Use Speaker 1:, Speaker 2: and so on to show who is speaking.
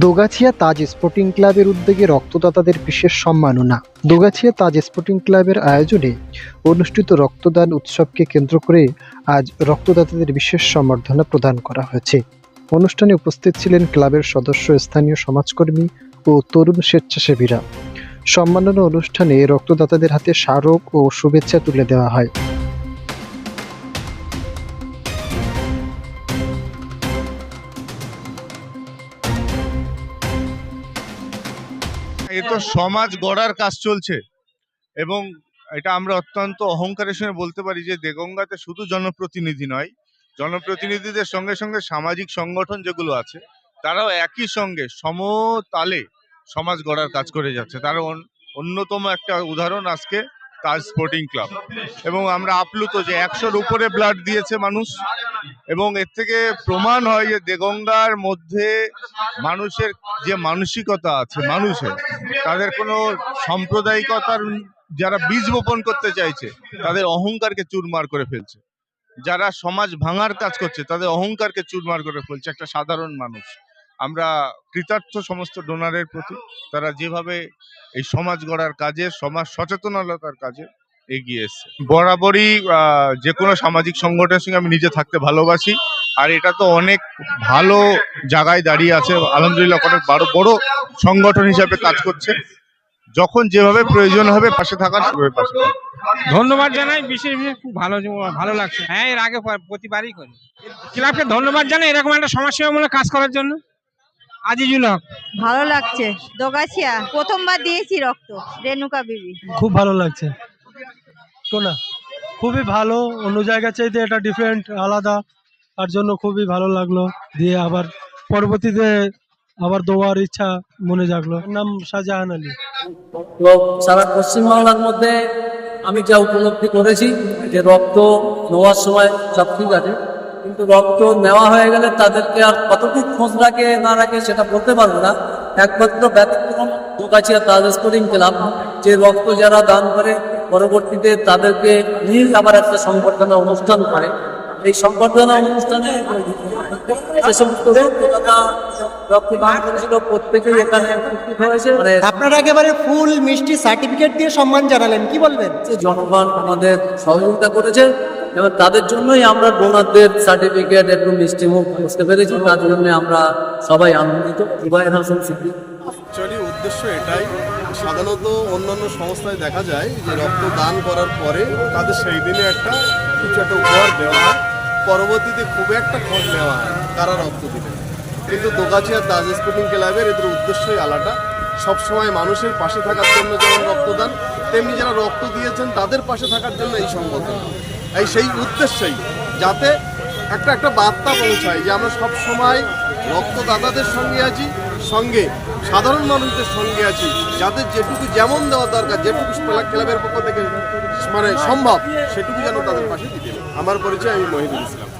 Speaker 1: দোগাছিয়া তাজ sporting ক্লাবের উদ্যোগে রক্তদাতাদের বিশেষ সম্মাননা। দোগাছিয়া তাজ স্পোর্টিং ক্লাবের আয়োজনে অনুষ্ঠিত রক্তদান উৎসবকে কেন্দ্র করে আজ রক্তদাতাদের বিশেষ সম্বর্ধনা প্রদান করা হয়েছে। অনুষ্ঠানে উপস্থিত ছিলেন ক্লাবের সদস্য, স্থানীয় সমাজকর্মী ও তরুণ স্বেচ্ছাসেবীরা। সম্মাননা অনুষ্ঠানে রক্তদাতাদের হাতে স্মারক ও শুভেচ্ছা তুলে দেওয়া হয়।
Speaker 2: এ তো সমাজ গড়ার কাজ চলছে। এবং এটা আমরা অত্যন্ত অহংকারের সঙ্গে বলতে পারি যে দেগঙ্গাতে শুধু জনপ্রতিনিধি নয়, জনপ্রতিনিধিদের সঙ্গে সঙ্গে সামাজিক সংগঠন যেগুলো আছে, তারাও একই সঙ্গে সমতালে সমাজ গড়ার কাজ করে যাচ্ছে। তার অন- অন্যতম একটা উদাহরণ আজকে তাজ স্পোর্টিং ক্লাব এবং আমরা আপ্লুত যে একশোর উপরে ব্লাড দিয়েছে মানুষ। এবং এর থেকে প্রমাণ হয় যে দেগঙ্গার মধ্যে মানুষের যে মানসিকতা আছে, মানুষের, তাদের কোনো সাম্প্রদায়িকতার যারা বীজ বপন করতে চাইছে, তাদের অহংকারকে চুরমার করে ফেলছে। যারা সমাজ ভাঙার কাজ করছে, তাদের অহংকারকে চুরমার করে ফেলছে একটা সাধারণ মানুষ। আমরা কৃতার্থ সমস্ত ডোনারের প্রতি, তারা যেভাবে এই সমাজ গড়ার কাজে, সমাজ সচেতনতার কাজে এগিয়ে এসছে। বরাবরই যে কোনো সামাজিক সংগঠনের সঙ্গে আমি নিজে থাকতে ভালোবাসি, আর এটা তো অনেক ভালো জায়গায় দাঁড়িয়ে আছে। আলহামদুলিল্লাহ, অনেক বড় বড় সংগঠন হিসাবে কাজ করছে। যখন যেভাবে প্রয়োজন হবে, পাশে থাকার সেভাবে পাশে
Speaker 3: ধন্যবাদ জানাই, বিশেষ বিশেষ খুব ভালো ভালো লাগছে। হ্যাঁ এর আগে প্রতিবারই করি। ক্লাবকে ধন্যবাদ জানাই, এরকম একটা সমাজসেবামূলক কাজ করার জন্য। আজিজুল হক।
Speaker 4: ভালো লাগছে। দোগাছিয়া প্রথমবার দিয়েছি রক্ত। রেণুকা বিবি।
Speaker 5: খুব ভালো লাগছে। টোনা খুবই ভালো। অন্য জায়গা চাইতে এটা ডিফারেন্ট আলাদা। তার জন্য খুবই ভালো লাগল। দিয়ে আবার পরবর্তীতে আবার দেওয়ার ইচ্ছা মনে জাগলো। নাম শাহজাহান আলী।
Speaker 6: তো সারা পশ্চিমবাংলার মধ্যে আমি যা উপলব্ধি করেছি যে রক্ত নেওয়ার সময় সব ঠিক আছে। কিন্তু রক্ত নেওয়া হয়ে গেলে তাদেরকে আর কতটুকু খোঁজ রাখে না রাখে সেটা বলতে পারব না। একমাত্র ব্যতিক্রম দোকাচিয়া তাজ স্পোর্টিং ক্লাব যে রক্ত যারা দান করে পরবর্তীতে তাদেরকে নিয়ে আবার একটা সংবর্ধনা অনুষ্ঠান করে। এই সংবর্ধনা অনুষ্ঠানে মানে
Speaker 7: আপনারা একেবারে ফুল মিষ্টি সার্টিফিকেট দিয়ে সম্মান জানালেন কি বলবেন?
Speaker 6: যে জনগণ আমাদের সহযোগিতা করেছে এবং তাদের জন্যই আমরা ডোনারদের সার্টিফিকেট একটু মিষ্টিমুখ বুঝতে পেরেছি, তার জন্য আমরা সবাই আনন্দিত। জুবাইর হাসান সিদ্দিক।
Speaker 8: অ্যাকচুয়ালি উদ্দেশ্য এটাই, সাধারণত অন্যান্য সংস্থায় দেখা যায় যে রক্ত দান করার পরে তাদের সেই দিনে একটা কিছু একটা উপহার দেওয়া হয়, পরবর্তীতে খুব একটা খোঁজ নেওয়া হয় কারা রক্ত দিবে। কিন্তু দোকাচিয়ার দাস স্পোর্টিং ক্লাবের এদের উদ্দেশ্যই আলাদা। সবসময় মানুষের পাশে থাকার জন্য যেমন রক্তদান, তেমনি যারা রক্ত দিয়েছেন তাদের পাশে থাকার জন্য এই সংগঠন। এই সেই উদ্দেশ্যেই যাতে একটা একটা বার্তা পৌঁছায় যে আমরা সব সময় রক্তদাতাদের সঙ্গে আছি, সঙ্গে সাধারণ মানুষদের সঙ্গে আছি, যাদের যেটুকু যেমন দেওয়া দরকার, যেটুকু ক্লাব- ক্লাবের পক্ষ থেকে মানে সম্ভব, সেটুকু যেন তাদের পাশে দিতে আমার পরিচয় আমি মহিদুল ইসলাম।